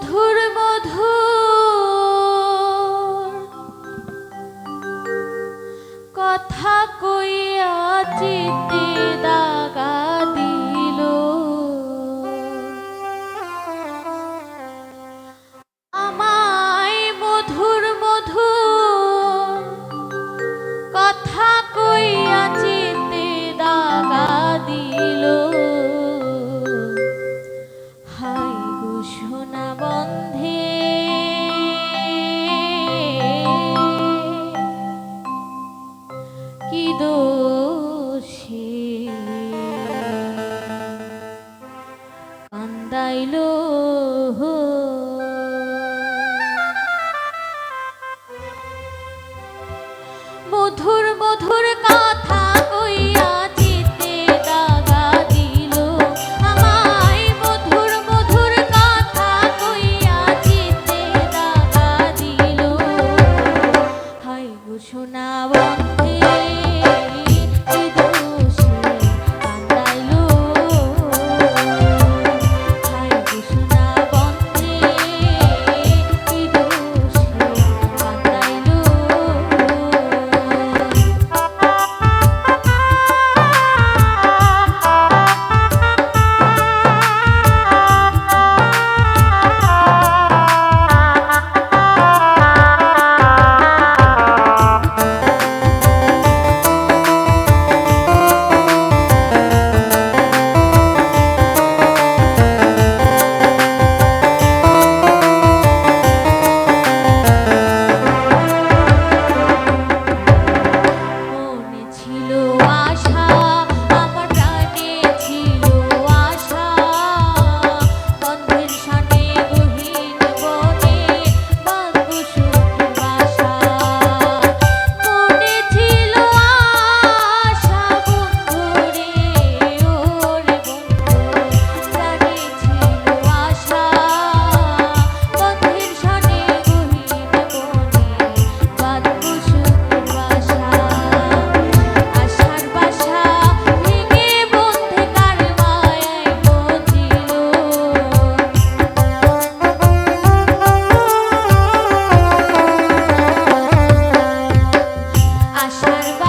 মধুর মধু কথা কইয়া চিন্তা কাঁদাইল মধুর মধুর কথা আশার